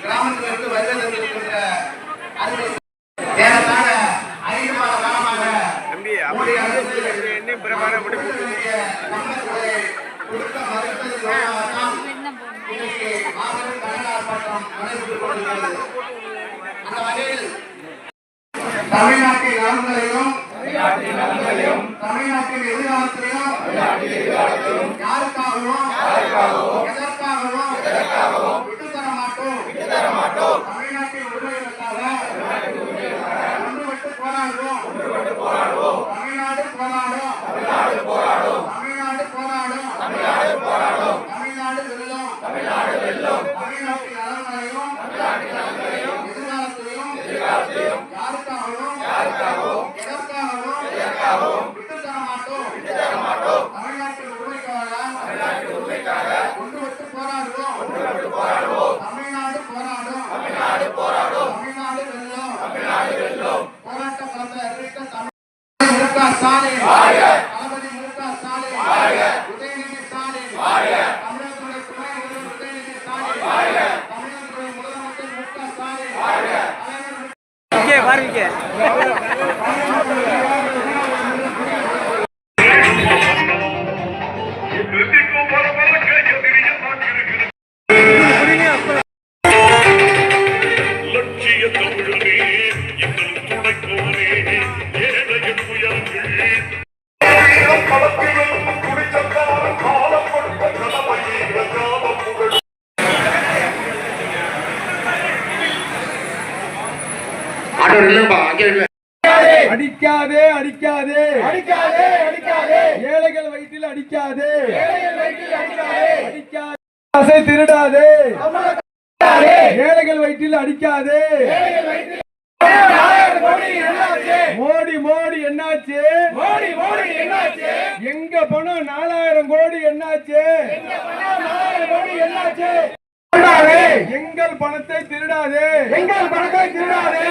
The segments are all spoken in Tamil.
கிராமத்திலிருந்து வருகை தந்திருக்கின்ற ஏறத்தாழ ஐந்து மாத காலமாக மோடி அரசு கொடுக்கக்கூடிய மாபெரும் கண்டன ஆர்ப்பாட்டம் நடைபெற்றுக் கொண்டிருக்கிறது. அந்த வகையில் தமிழ்நாட்டின் நலன்களையும் தமிழ்நாடு வெல்லும். தமிழ்நாட்டின் நலன்களையும் அடிக்காதே அடிக்காதே. அடிக்காதே அடிக்காதே. ஏழைகள் வயிற்றில் அடிக்காதே. ஏழைகள் வயிற்றில் அடிக்காதே. அடிக்காதே திருடாதே. ஏழைகள் வயிற்றில் அடிக்காதே. மோடி மோடி என்னாச்சு? மோடி மோடி என்னாச்சு? எங்க பணம் நாலாயிரம் கோடி என்னாச்சு? எங்கள் பணத்தை திருடாதே. எங்கள் பணத்தை திருடாதே.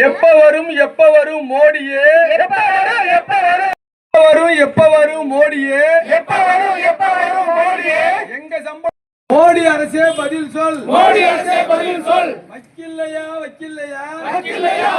எப்ப வரும் எப்ப வரும் மோடியே? எப்ப வரும் எப்ப வரும்? எப்ப வரும் எப்ப வரும் மோடியே? எப்ப வரும் எப்ப வரும் மோடியே? எங்க சம்பளம்? மோடி அரசே பதில் சொல். மோடி அரசே பதில் சொல். வக்கில்லையா வக்கில்லையா? வக்கில்லையா